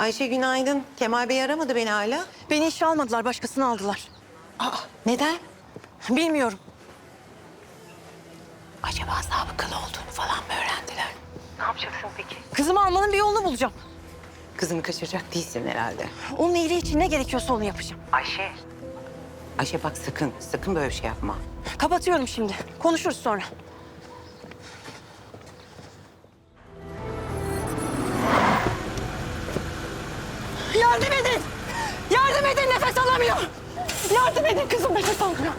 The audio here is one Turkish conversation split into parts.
Ayşe günaydın. Kemal Bey aramadı beni hala. Beni işe almadılar, başkasını aldılar. Aa, neden? Bilmiyorum. Acaba sabıkalı olduğunu falan mı öğrendiler? Kızımı almanın bir yolunu bulacağım. Kızını kaçıracak değilsin herhalde. Onun iyiliği için ne gerekiyorsa onu yapacağım. Ayşe. Ayşe bak sakın, sakın böyle bir şey yapma. Kapatıyorum şimdi. Konuşuruz sonra. Edin! Yardım edin nefes alamıyor! Yardım edin kızım nefes almıyor.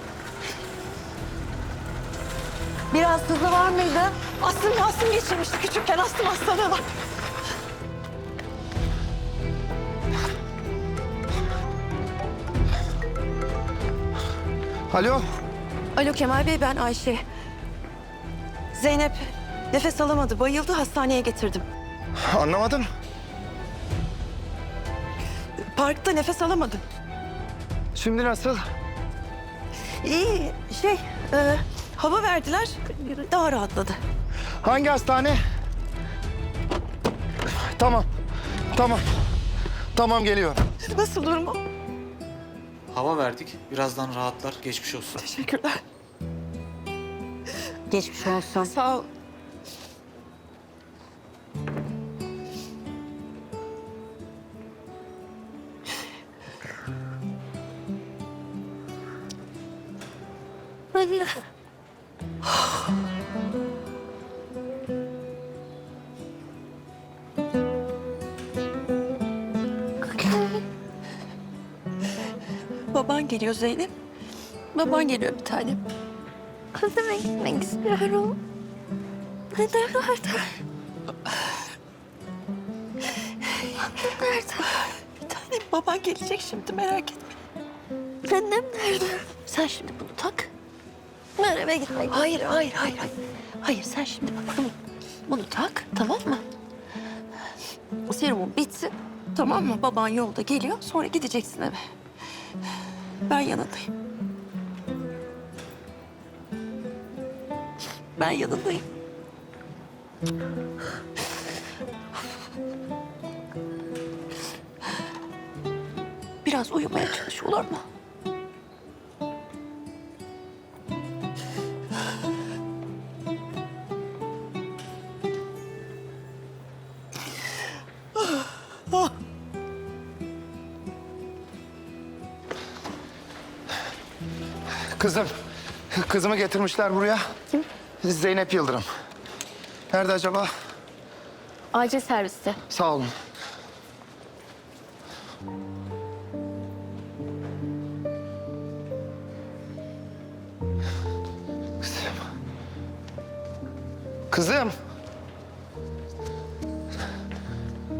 Biraz hızlı var mıydı? Astım astım geçirmişti küçükken astım hastalığı var. Alo. Alo Kemal Bey ben Ayşe. Zeynep nefes alamadı bayıldı hastaneye getirdim. Anlamadım. Parkta nefes alamadı. Şimdi nasıl? İyi şey e, hava verdiler daha rahatladı. Hangi hastane? Tamam. Tamam. Tamam geliyor. Nasıl durumu? Hava verdik. Birazdan rahatlar. Geçmiş olsun. Teşekkürler. Geçmiş olsun. Sağ ol. Baban geliyor Zeynep. Baban geliyor bir tanem. Kızıma gitmek istiyorum. Neden orada? Nerede? Bir tanem baban gelecek şimdi merak etme. Annem nerede? Sen şimdi bunu tak. Ben eve gitmek Hayır, hayır, hayır, hayır. Hayır, sen şimdi bak bunu, bunu tak, tamam mı? Serumun bitsin, tamam mı? Baban yolda geliyor, sonra gideceksin eve. Ben yanındayım. Ben yanındayım. Biraz uyumaya çalış, olur mu? Kızım. Kızımı getirmişler buraya. Kim? Zeynep Yıldırım. Nerede acaba? Acil serviste. Sağ olun. Kızım. Kızım.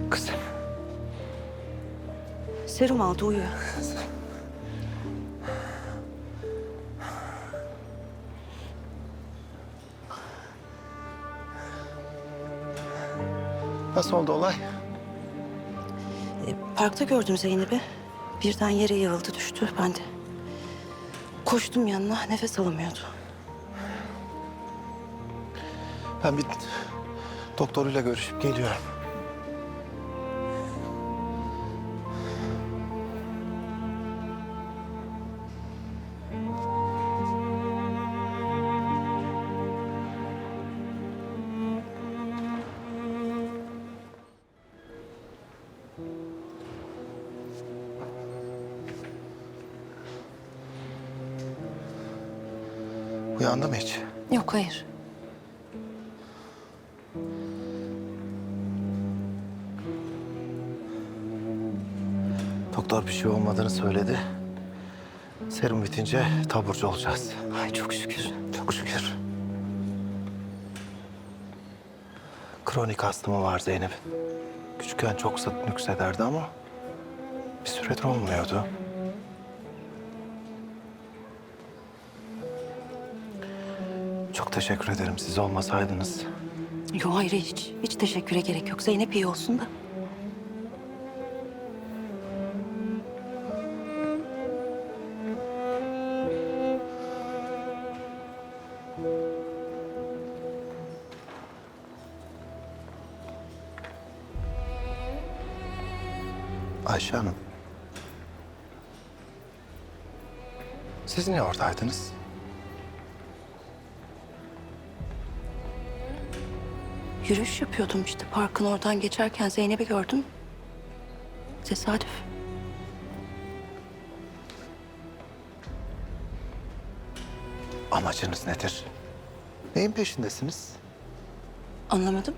Kızım. Serum aldı, uyuyor. Nasıl oldu olay? E, parkta gördüm Zeynep'i. Birden yere yığıldı, düştü. Ben de koştum yanına, nefes alamıyordu. Ben bir doktoruyla görüşüp geliyorum. Uyandı mı hiç? Yok, hayır. Doktor bir şey olmadığını söyledi. Serum bitince taburcu olacağız. Ay çok şükür. Çok şükür. Kronik astımı var Zeynep'in. Küçükken çok sık nüksederdi ama bir süredir olmuyordu. Çok teşekkür ederim. Siz olmasaydınız Yok hayır hiç. Hiç teşekküre gerek yok. Zeynep iyi olsun da. Ayşe Hanım. Siz niye oradaydınız? Yürüyüş yapıyordum işte. Parkın oradan geçerken Zeynep'i gördüm. Tesadüf. Amacınız nedir? Neyin peşindesiniz? Anlamadım.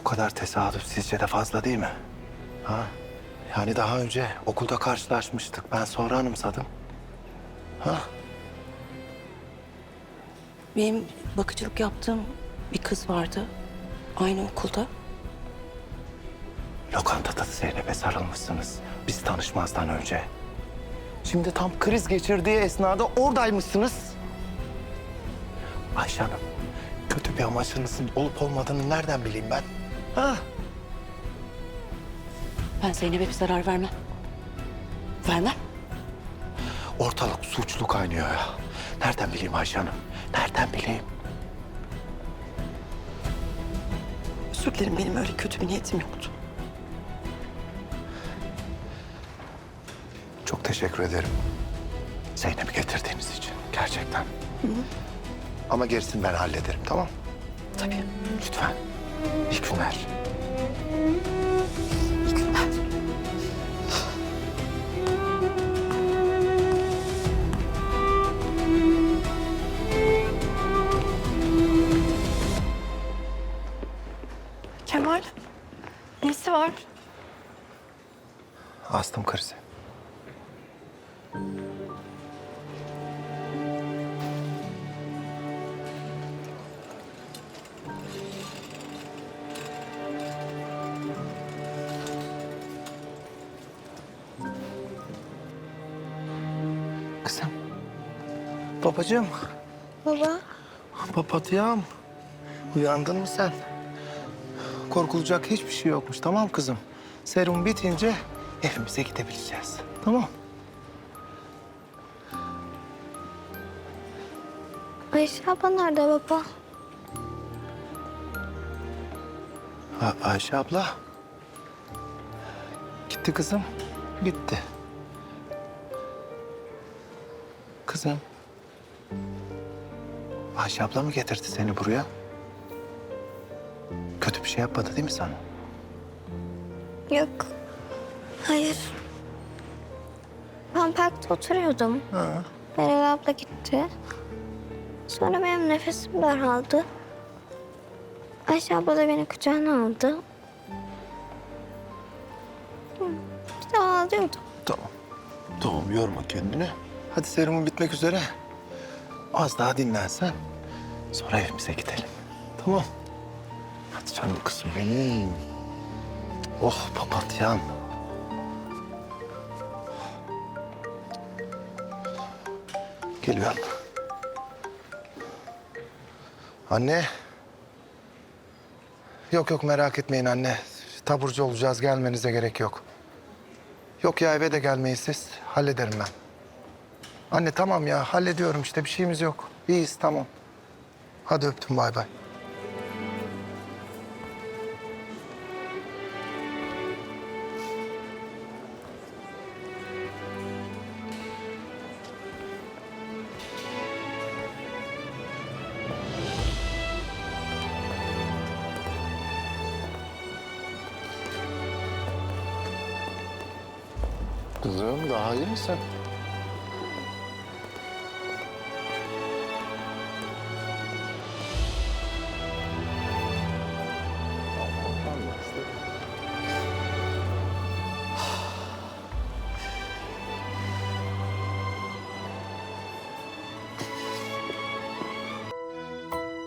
Bu kadar tesadüf sizce de fazla değil mi? Ha? Yani daha önce okulda karşılaşmıştık. Ben sonra anımsadım. Ha? Benim bakıcılık yaptığım bir kız vardı. Aynı okulda. Lokantada Zeynep'e sarılmışsınız. Biz tanışmazdan önce. Şimdi tam kriz geçirdiği esnada oradaymışsınız. Ayşe Hanım, kötü bir amacınızın olup olmadığını nereden bileyim ben? Ha? Ben Zeynep'e bir zarar vermem. Vermem. Ortalık suçlu kaynıyor ya. Nereden bileyim Ayşe Hanım? Nereden bileyim? Özür dilerim benim öyle kötü bir niyetim yoktu. Çok teşekkür ederim. Zeynep'i getirdiğiniz için gerçekten. Ama gerisini ben hallederim tamam? Tabii. Lütfen. İyi günler. Kızım. Babacığım. Baba. Papatyam. Uyandın mı sen? Korkulacak hiçbir şey yokmuş tamam kızım. Serum bitince evimize gidebileceğiz. Tamam. Ayşe abla nerede baba? Ha, Ayşe abla. Gitti kızım. Gitti. Kızım. Ayşe abla mı getirdi seni buraya? Kötü bir şey yapmadı değil mi sana? Yok. Hayır. Ben parkta oturuyordum. Ha. Meral abla gitti. Sonra benim nefesim daraldı. Ayşe abla da beni kucağına aldı. Bir de ağlıyordum. Tamam. Tamam yorma kendini. Hadi serumun bitmek üzere. Az daha dinlensen. Sonra evimize gidelim. Tamam. Hadi canım kızım benim. Oh papatyam. Geliyorum. Anne. Yok yok merak etmeyin anne. Taburcu olacağız gelmenize gerek yok. Yok ya eve de gelmeyiz siz. Hallederim ben. Anne tamam ya hallediyorum işte bir şeyimiz yok. İyiyiz tamam. Hadi öptüm bay bay. Kızım daha iyi misin?